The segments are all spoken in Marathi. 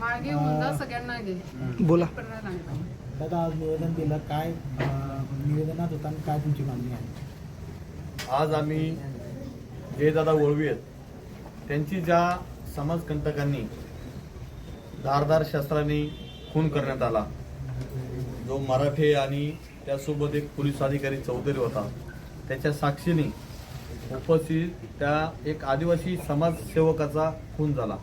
मागे होऊन जा सगळ्यांना घे बोला. दादा आज निवेदन दिलं काय निवेदनात होता आणि काय तुमची मागणी आहे? आज आम्ही जे दादा वळवी आहेत त्यांची ज्या समाजकंटकांनी धारदार शस्त्रांनी खून करण्यात आला जो मराठे आणि त्यासोबत एक पोलीस अधिकारी चौधरी होता त्याच्या साक्षीने उपस्थित त्या एक आदिवासी समाजसेवकाचा खून झाला.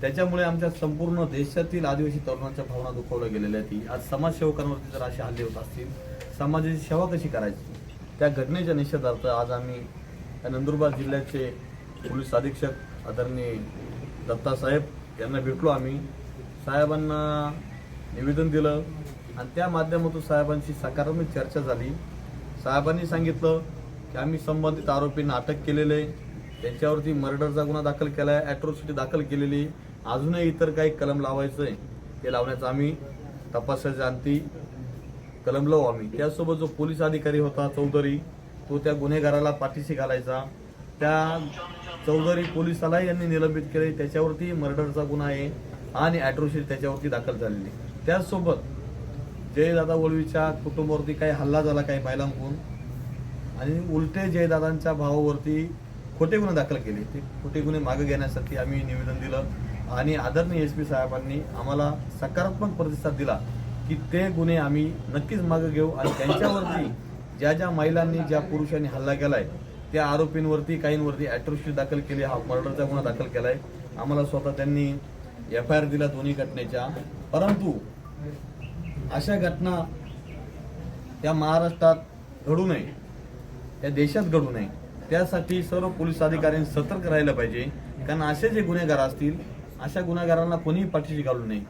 त्याच्यामुळे आमच्या संपूर्ण देशातील आदिवासी तरुणांच्या भावना दुखवल्या गेलेल्या आहेत. आज समाजसेवकांवरती जर असे हल्ले होत असतील समाजाची सेवा कशी करायची? त्या घटनेच्या निषेधार्थ आज आम्ही नंदुरबार जिल्ह्याचे पोलीस अधीक्षक आदरणीय दत्तासाहेब यांना भेटलो. आम्ही साहेबांना निवेदन दिलं आणि त्या माध्यमातून साहेबांशी सकारात्मक चर्चा झाली. साहेबांनी सांगितलं की आम्ही संबंधित आरोपींना अटक केलेले आहे. त्यांच्यावरती मर्डरचा गुन्हा दाखल केला आहे ॲट्रॉसिटी दाखल केलेली अजूनही इतर काही कलम लावायचं आहे ते लावण्याचा आम्ही तपासाच्या अंती कलम लावू आम्ही. त्यासोबत जो पोलीस अधिकारी होता चौधरी तो त्या गुन्हेगाराला पाठीशी घालायचा. त्या चौधरी पोलिसालाही यांनी निलंबित केले त्याच्यावरती मर्डरचा गुन्हा आहे आणि ॲट्रोसिटी त्याच्यावरती दाखल झालेली त्याचसोबत जयदादा वळवीच्या कुटुंबावरती काही हल्ला झाला काही महिलांकडून आणि उलटे जयदादांच्या भावावरती खोटे गुन्हे दाखल केले. ते खोटे गुन्हे मागे घेण्यासाठी आम्ही निवेदन दिलं आणि आदरणीय एस पी साहेबांनी आम्हाला सकारात्मक प्रतिसाद दिला की ते गुन्हे आम्ही नक्कीच मागे घेऊ आणि त्यांच्यावरती ज्या ज्या महिलांनी ज्या पुरुषांनी हल्ला केलाय त्या आरोपींवरती काहींवरती ॲट्रोसिटी दाखल केली हा मर्डरचा गुन्हा दाखल केलाय. आम्हाला स्वतः त्यांनी एफ आय आर दिला दोन्ही घटनेच्या. परंतु अशा घटना या महाराष्ट्रात घडू नये. या देशात घडू नये. त्यासाठी सर्व पोलीस अधिकाऱ्यांनी सतर्क राहिलं पाहिजे. कारण असे जे गुन्हेगार असतील अशा गुन्हेगारांना कोणीही पाठीशी घालू नये.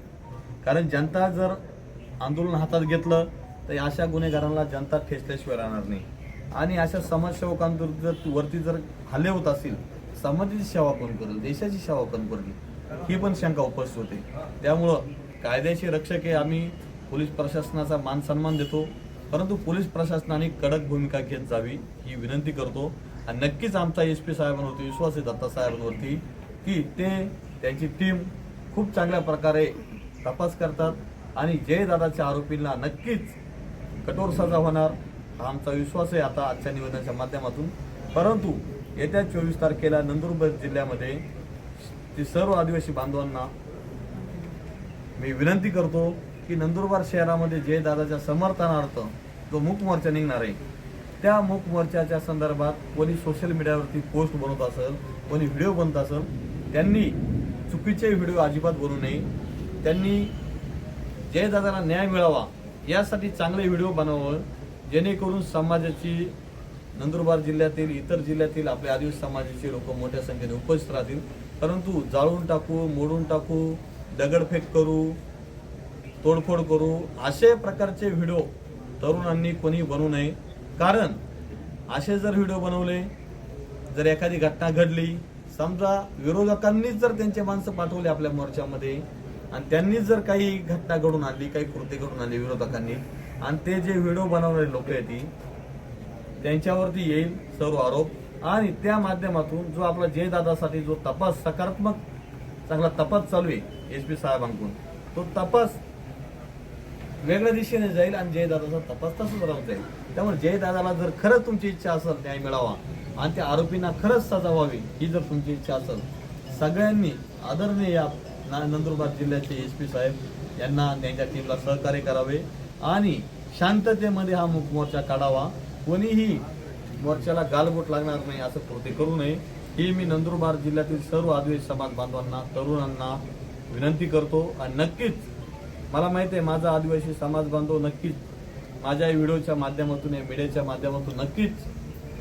कारण जनता जर आंदोलन हातात घेतलं तर अशा गुन्हेगारांना जनता ठेचल्याशिवाय राहणार नाही. आणि अशा समाजसेवकांवर जर वरती जर हल्ले होत असतील समाजाची सेवा कोण करेल देशाची सेवा कोण करेल ही पण शंका उपस्थित होते. त्यामुळं कायद्याचे रक्षक हे आम्ही पोलीस प्रशासनाचा मान सन्मान देतो. परंतु पोलीस प्रशासनाने कडक भूमिका घेत जावी ही विनंती करतो. आणि नक्कीच आमचा एस पी साहेबांवरती विश्वास आहे दत्ता साहेबांवरती की ते त्यांची टीम खूप चांगल्या प्रकारे तपास करतात. आणि जयदादाच्या आरोपींना नक्कीच कठोर सजा होणार हा आमचा विश्वास आहे आता आजच्या निवेदनाच्या माध्यमातून. परंतु येत्या चोवीस तारखेला नंदुरबार जिल्ह्यामध्ये ती सर्व आदिवासी बांधवांना मी विनंती करतो की नंदुरबार शहरामध्ये जयदादाच्या समर्थनार्थ जो मूक मोर्चा निघणार आहे त्या मूक मोर्चाच्या संदर्भात कोणी सोशल मीडियावरती पोस्ट बनवत असेल कोणी व्हिडिओ बनत असेल त्यांनी चुकीचे व्हिडिओ अजिबात बनवू नये. त्यांनी जयदादाला न्याय मिळावा यासाठी चांगले व्हिडिओ बनवावं जेणेकरून समाजाची नंदुरबार जिल्ह्यातील इतर जिल्ह्यातील आपल्या आदिवासी समाजाचे लोक मोठ्या संख्येने उपस्थित राहतील. परंतु जाळून टाकू मोडून टाकू दगडफेक करू तोडफोड करू असे प्रकारचे व्हिडिओ तरुणांनी कोणी बनवू नये. कारण असे जर व्हिडिओ बनवले जर एखादी घटना घडली समजा विरोधकांनीच जर त्यांचे माणसं पाठवले आपल्या मोर्चामध्ये आणि त्यांनीच जर काही घटना घडून आणली काही कृती घडून आणली विरोधकांनी आणि ते जे व्हिडिओ बनवणारे लोक आहेत ती, त्यांच्यावरती येईल सर्व आरोप. आणि त्या माध्यमातून जो आपला जयदादासाठी जो तपास सकारात्मक चांगला तपास चालू आहे एस पी साहेबांकडून तो तपास वेगळ्या दिशेने जाईल आणि जयदादाचा तपास तसंच राहून जाईल. त्यामुळे जयदादाला जर खरंच तुमची इच्छा असेल न्याय मिळावा आणि त्या आरोपींना खरंच सजा व्हावी ही जर तुमची इच्छा असेल सगळ्यांनी आदरणीय या ना- नंदुरबार जिल्ह्याचे एस पी साहेब यांना त्यांच्या टीमला सहकार्य करावे आणि शांततेमध्ये हा मुक मोर्चा काढावा. कोणीही मोर्चाला गालबोट लागणार नाही असं कृती करू नये. ही मी नंदुरबार जिल्ह्यातील सर्व आदिवासी समाज बांधवांना तरुणांना विनंती करतो आणि नक्कीच मला माहिती आहे माझा आदिवासी समाज बांधव नक्कीच माझ्या व्हिडिओच्या माध्यमातून या मीडियाच्या माध्यमातून नक्कीच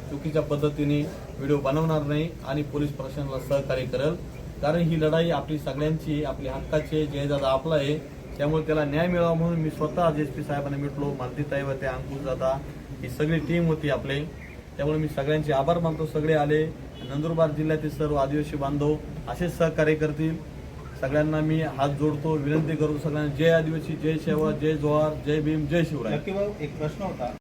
चुकीच्या पद्धतीने व्हिडिओ बनवणार नाही आणि पोलीस प्रशासनाला सहकार्य करेल. कारण ही लढाई आपली सगळ्यांची आपली हक्काची आहे, जयदादा आपला आहे. त्यामुळे त्याला न्याय मिळावा म्हणून मी स्वतः एस पी साहेबांना भेटलो मालतीताई होते अंकुश दादा ही सगळी टीम होती आपले. त्यामुळे मी सगळ्यांचे आभार मानतो सगळे आले. नंदुरबार जिल्ह्यातील सर्व आदिवासी बांधव असेच सहकार्य करतील. सगळ्यांना मी हात जोडतो विनंती करतो सगळ्यांना जय आदिवासी जय शेवा जय जोहार जय भीम जय शिवराय. नक्की भाऊ एक प्रश्न होता.